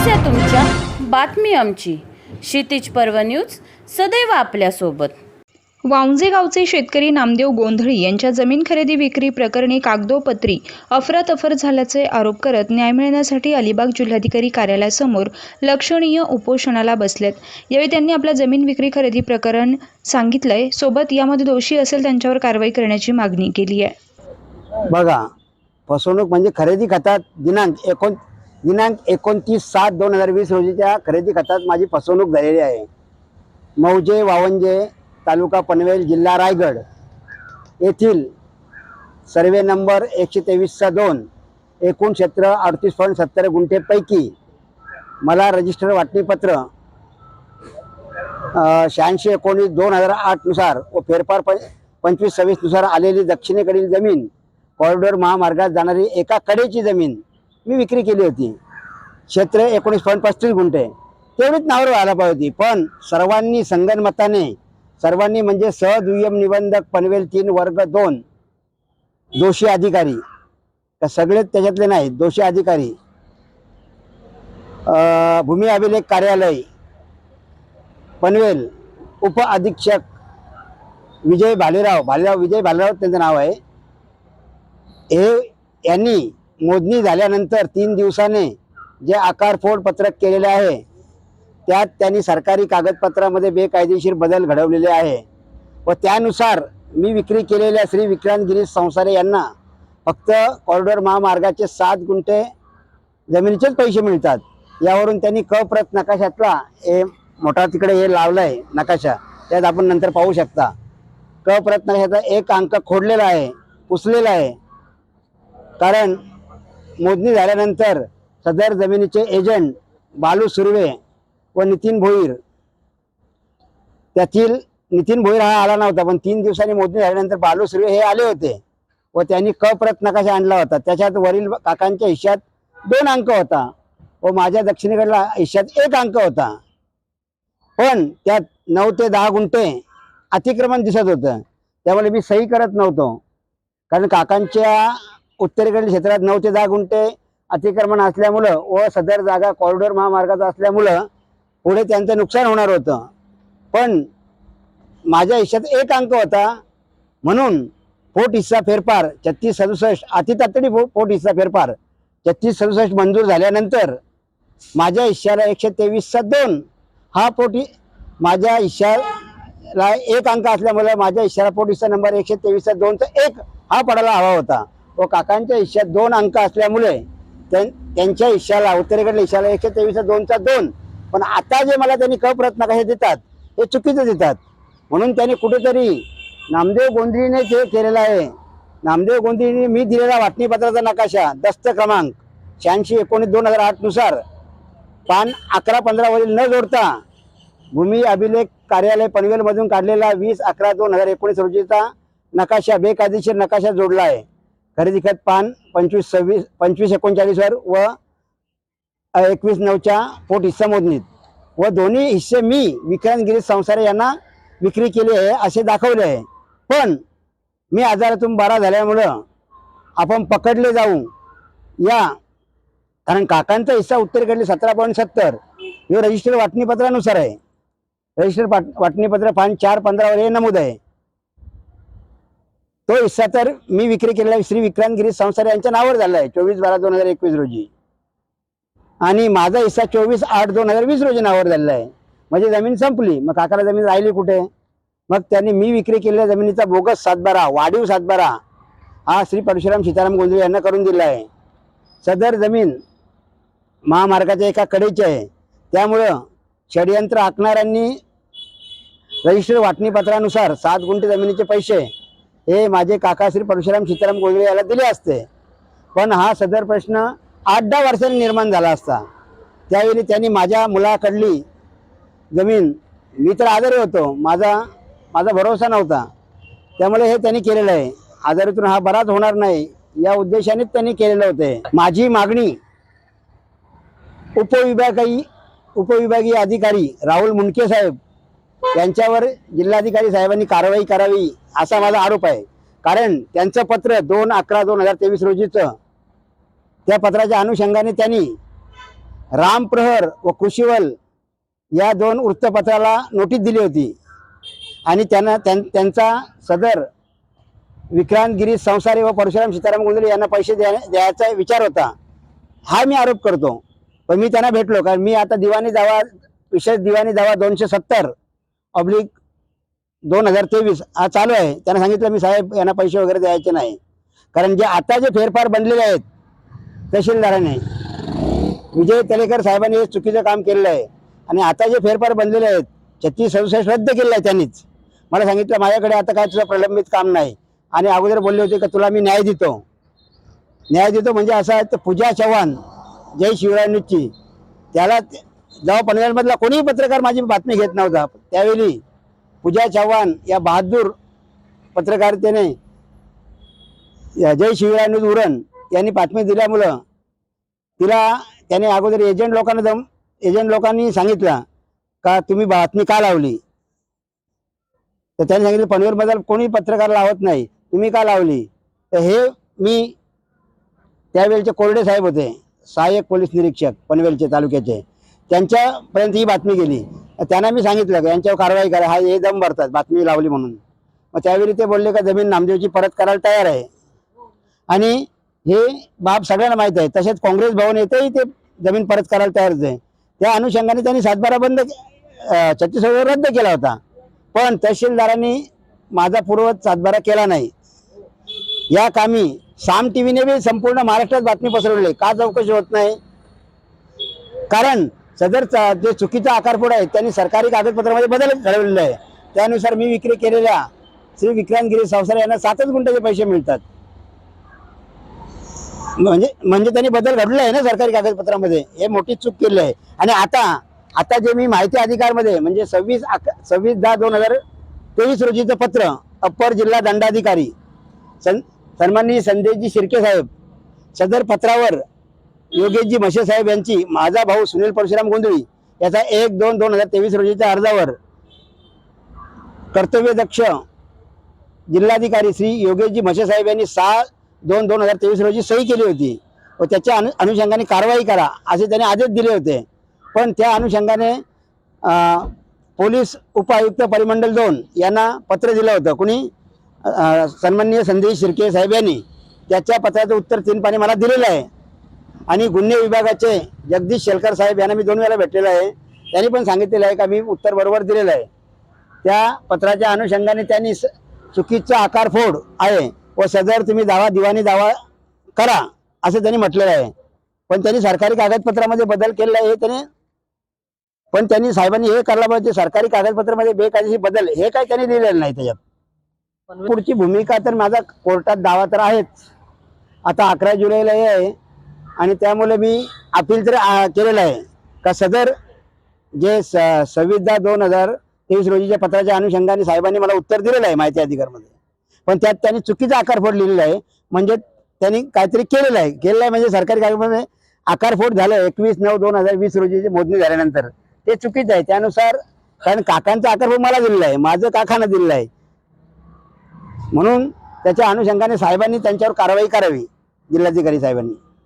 समस्या तुमच्या बातमी आमची. क्षितिज पर्व न्यूज सदैव आपल्यासोबत. वावंजे गावचे शेतकरी नामदेव गोंधळी यांच्या जमीन खरेदी विक्री प्रकरणी कागदोपत्री अफरातफर झाल्याचे आरोप करत न्याय मिळण्यासाठी अलिबाग जिल्हाधिकारी कार्यालयासमोर लक्षणीय उपोषणाला बसलेत. यावेळी त्यांनी आपल्या जमीन विक्री खरेदी प्रकरण सांगितलंय. सोबत यामध्ये दोषी असेल त्यांच्यावर कारवाई करण्याची मागणी केली आहे. बघा फसवणूक म्हणजे खरेदी खात्यात दिनांक एकोण दिनांक एकोणतीस सात दोन हजार वीस रोजीच्या खरेदी खात्यात माझी फसवणूक झालेली आहे. मौजे वावंजे तालुका पनवेल जिल्हा रायगड येथील सर्वे नंबर एकशे तेवीसचा दोन एकूण क्षेत्र अडतीस पॉईंट सत्तर गुंठेपैकी मला रजिस्टर वाटणीपत्र शहाऐंशी एकोणीस दोन हजार आठनुसार व फेरफार प पंचवीस सव्वीसनुसार आलेली दक्षिणेकडील जमीन कॉरिडॉर महामार्गात जाणारी एका कडेची जमीन मी विक्री केली होती. क्षेत्र एकोणीस पॉईंट पस्तीस गुंठे. तेवढीच नावर व्हायला पाहिजे होती. पण सर्वांनी संगनमताने सर्वांनी म्हणजे सहदुय्यम निबंधक पनवेल तीन वर्ग दोन दोषी अधिकारी तर सगळेच त्याच्यातले नाहीत दोषी अधिकारी. अं, भूमी अभिलेख कार्यालय पनवेल उप अधीक्षक विजय भालेराव भालेराव विजय भालेराव त्यांचं नाव आहे. हे यांनी मोजणी झाल्यानंतर तीन दिवसाने जे आकारफोड पत्रक केलेले आहे त्यात त्यांनी सरकारी कागदपत्रामध्ये बेकायदेशीर बदल घडवलेले आहे व त्यानुसार मी विक्री केलेल्या श्री विक्रांत गिरीश संसारे यांना फक्त कॉरिडॉर महामार्गाचे सात गुंठे जमिनीचेच पैसे मिळतात. यावरून त्यांनी कप्रत नकाशातला हे मोठा तिकडे हे लावलं आहे नकाशा. त्यात आपण नंतर पाहू शकता. कप्रत नकाशाचा एक अंक खोडलेला आहे पुसलेला आहे. कारण मोजणी झाल्यानंतर सदर जमिनीचे एजंट बालू सुर्वे व नितीन भोईर. त्यातील नितीन भोईर हा आला नव्हता पण तीन दिवसांनी मोजणी झाल्यानंतर बालू सुर्वे हे आले होते व त्यांनी कप्रत नकाशा आणला होता. त्याच्यात वरील काकांच्या हिश्यात दोन अंक होता व माझ्या दक्षिणेकडला हिश्यात एक अंक होता. पण त्यात नऊ ते दहा गुंठे अतिक्रमण दिसत होतं. त्यामुळे मी सही करत नव्हतो. कारण काकांच्या उत्तरेकडील क्षेत्रात नऊ ते दहा गुंठे अतिक्रमण असल्यामुळं व सदर जागा कॉरिडॉर महामार्गाचा असल्यामुळं पुढे त्यांचं नुकसान होणार होतं. पण माझ्या हिश्श्यात एक अंक होता. म्हणून पोट हिस्सा फेरफार छत्तीस सदुसष्ट अतितातडी पो पोट हिस्सा फेरफार छत्तीस सदुसष्ट मंजूर झाल्यानंतर माझ्या हिश्श्याला एकशे तेवीसचा दोन हा पोटी माझ्या हिश्श्याला एक अंक असल्यामुळे माझ्या हिश्श्याला पोट हिस्सा नंबर एकशे तेवीसचा दोनचा एक हा पडायला हवा होता. व काकांच्या हिश्श्यात दोन अंक असल्यामुळे त्यां- त्यांच्या हिश्श्याला उत्तरेकडल्या हिश्श्याला एकशे तेवीसचा दोनचा दोन. पण आता जे मला त्यांनी कप्रत कसे देतात हे चुकीचं देतात. म्हणून त्यांनी कुठेतरी नामदेव गोंधळीने ते केलेलं आहे नामदेव गोंधळीने मी दिलेला वाटणीपत्राचा नकाशा दस्त क्रमांक शहाऐंशी एकोणीस दोन हजार आठनुसार पान अकरा पंधरावरील न जोडता भूमी अभिलेख कार्यालय पनवेलमधून काढलेला वीस अकरा दोन हजार एकोणीस रोजीचा नकाशा बेकायदेशीर नकाशा जोडला आहे. खरेदी खत पान पंचवीस सव्वीस पंचवीस एकोणचाळीसवर व एकवीस नऊच्या पोट हिस्सा मोजणीत व दोन्ही हिस्से मी विक्रांत गिरीश संसारे यांना विक्री केली आहे असे दाखवले आहे. पण मी आजारातून बरा झाल्यामुळं आपण पकडले जाऊ. या कारण काकांचा हिस्सा उत्तरेकडले सतरा पॉईंट सत्तर. हे रजिस्टर वाटणीपत्रानुसार आहे. रजिस्टर वाट वाटणीपत्र पान चार पंधरावर हे नमूद आहे. तो हिस्सा तर मी विक्री केलेला श्री विक्रांत गिरी संसार यांच्या नावावर झाला आहे. चोवीस बारा दोन हजार एकवीस रोजी. आणि माझा हिस्सा चोवीस आठ दोन हजार वीस रोजी नावावर झालेला आहे. म्हणजे जमीन संपली. मग काकाला जमीन राहिली कुठे? मग त्यांनी मी विक्री केलेल्या जमिनीचा बोगस सातबारा वाढीव सातबारा हा श्री परशुराम सीताराम गोंधळे यांना करून दिला आहे. सदर जमीन महामार्गाच्या एका कडेची आहे. त्यामुळं षडयंत्र आखणाऱ्यांनी रजिस्टर वाटणीपत्रानुसार सात गुंठे जमिनीचे पैसे हे माझे काका श्री परशुराम सीताराम गोंधळे याला दिले असते. पण हा सदर प्रश्न आठ दहा वर्षांनी निर्माण झाला असता. त्यावेळी त्यांनी माझ्या मुलाकडली जमीन मी तर आजारी होतो. माझा माझा भरोसा नव्हता. त्यामुळे हे त्यांनी केलेलं आहे. आजारीतून हा बराच होणार नाही. या उद्देशानेच त्यांनी केलेलं होते. माझी मागणी उपविभागीय उपविभागीय अधिकारी राहुल मुंडके साहेब यांच्यावर जिल्हाधिकारी साहेबांनी कारवाई करावी असा माझा आरोप आहे. कारण त्यांचं पत्र दोन अकरा दोन हजार तेवीस रोजीचं त्या पत्राच्या अनुषंगाने त्यांनी रामप्रहर व कृषीवल या दोन वृत्तपत्राला नोटीस दिली होती. आणि त्यांना त्यां- त्यांचा सदर विक्रांत गिरीश संसारे व परशुराम सीताराम गोंधळे यांना पैसे द्या द्यायचा विचार होता. हा मी आरोप करतो. पण मी त्यांना भेटलो. कारण मी आता दिवाणी दावा विशेष दिवाणी दावा दोनशे सत्तर ऑब्लिक दोन हजार तेवीस हा चालू आहे. त्यांना सांगितलं मी साहेब यांना पैसे वगैरे द्यायचे नाही. कारण जे आता जे फेरफार बनलेले आहेत तहसीलदाराने विजय तलेकर साहेबांनी हे चुकीचं काम केलेलं आहे. आणि आता जे फेरफार बनलेले आहेत छत्तीस सदुसष्ट रद्द केलेलं आहे त्यांनीच. मला सांगितलं माझ्याकडे आता काय तुझं प्रलंबित काम नाही. आणि अगोदर बोलले होते का तुला मी न्याय देतो. न्याय देतो म्हणजे असं आहे तर पूजा चव्हाण जय शिवराय न्यूजची त्याला जेव्हा पनवेल मधला कोणीही पत्रकार माझी बातमी घेत नव्हता त्यावेळी पूजा चव्हाण या बहादूर पत्रकारितेने जय शिवराय न्यूज उरण यांनी बातमी दिल्यामुळं तिला त्याने अगोदर एजंट लोकांना जम एजंट लोकांनी सांगितलं का तुम्ही बातमी का लावली? तर त्यांनी सांगितलं पनवेलबद्दल कोणी पत्रकार लावत नाही तुम्ही का लावली? तर हे मी त्यावेळचे कोरडे साहेब होते सहाय्यक पोलीस निरीक्षक पनवेलचे तालुक्याचे. त्यांच्यापर्यंत ही बातमी गेली. त्यांना मी सांगितलं की यांच्यावर कारवाई करा हा हे दम भरतात बातमी लावली म्हणून. मग त्यावेळी ते बोलले का जमीन नामदेवची परत करायला तयार आहे. आणि हे बाब सगळ्यांना माहीत आहे. तसेच काँग्रेस भवन येथेही ते जमीन परत करायला तयारच आहे. त्या अनुषंगाने त्यांनी सातबारा बंद छत्तीसगड रद्द केला होता. पण तहसीलदारांनी माझा पूर्वत सातबारा केला नाही. या कामी साम टी व्हीने बी संपूर्ण महाराष्ट्रात बातमी पसरवली. का चौकशी होत नाही? कारण सदरचा जे चुकीचा आकारपोड आहे त्यांनी सरकारी कागदपत्रामध्ये बदल घडवलेला आहे. त्यानुसार मी विक्री केलेल्या श्री विक्रांत गिरी संसार यांना सातच गुंठ्याचे पैसे मिळतात. म्हणजे म्हणजे त्यांनी बदल घडलेला आहे ना सरकारी कागदपत्रामध्ये. हे मोठी चूक केली आहे. आणि आता आता जे मी माहिती अधिकारमध्ये म्हणजे सव्वीस अक सव्वीस दहा दोन हजार तेवीस रोजीचं पत्र अप्पर जिल्हा दंडाधिकारी सन सन्माननीय संदेशजी शिर्के साहेब सदर पत्रावर योगेशजी म्हशे साहेब यांची माझा भाऊ सुनील परशुराम गोंधळी याचा एक दोन दोन हजार तेवीस रोजीच्या अर्जावर कर्तव्यदक्ष जिल्हाधिकारी श्री योगेशजी म्हशे साहेब यांनी सहा दोन दोन हजार तेवीस रोजी सही केली होती. व त्याच्या अनु अनुषंगाने कारवाई करा असे त्यांनी आदेश दिले होते. पण त्या अनुषंगाने पोलीस उपायुक्त परिमंडल दोन यांना पत्र दिलं होतं. कुणी? सन्माननीय संदेश शिर्के साहेब यांनी. त्याच्या पत्राचं उत्तर तीन पाणी मला दिलेलं आहे. आणि गुन्हे विभागाचे जगदीश शेलकर साहेब यांना मी दोन वेळा भेटलेलो आहे. त्यांनी पण सांगितलेलं आहे का मी उत्तर बरोबर दिलेलं आहे. त्या पत्राच्या अनुषंगाने त्यांनी चुकीचा चुकीचा आकारफोड आहे व सदर तुम्ही दावा दिवाणी दावा करा असं त्यांनी म्हटलेलं आहे. पण त्यांनी सरकारी कागदपत्रामध्ये बदल केलेला आहे हे त्याने पण त्यांनी साहेबांनी हे करायला पाहिजे सरकारी कागदपत्रामध्ये बेकायदेशीर बदल हे काय त्यांनी लिहिलेलं नाही त्याच्यात? पुढची भूमिका तर माझा कोर्टात दावा तर आहेच. आता अकरा जुलैला हे आहे. आणि त्यामुळे मी अपील तर केलेलं आहे. का सदर जे स सव्वीस दहा दोन हजार तेवीस रोजीच्या पत्राच्या अनुषंगाने साहेबांनी मला उत्तर दिलेलं आहे माहिती अधिकारमध्ये पण त्यात त्यांनी चुकीचा आकारफोड लिहिलेला आहे. म्हणजे त्यांनी काहीतरी केलेलं आहे. केलेलं आहे म्हणजे सरकारी कार्यक्रमामध्ये आकारफोड झालं एकवीस नऊ दोन हजार वीस रोजीची मोजणी झाल्यानंतर. ते चुकीचं आहे. त्यानुसार कारण काकांचा आकारफोड मला दिलेला आहे. माझं काकानं दिलेलं आहे. म्हणून त्याच्या अनुषंगाने साहेबांनी त्यांच्यावर कारवाई करावी. जिल्हाधिकारी साहेबांनी.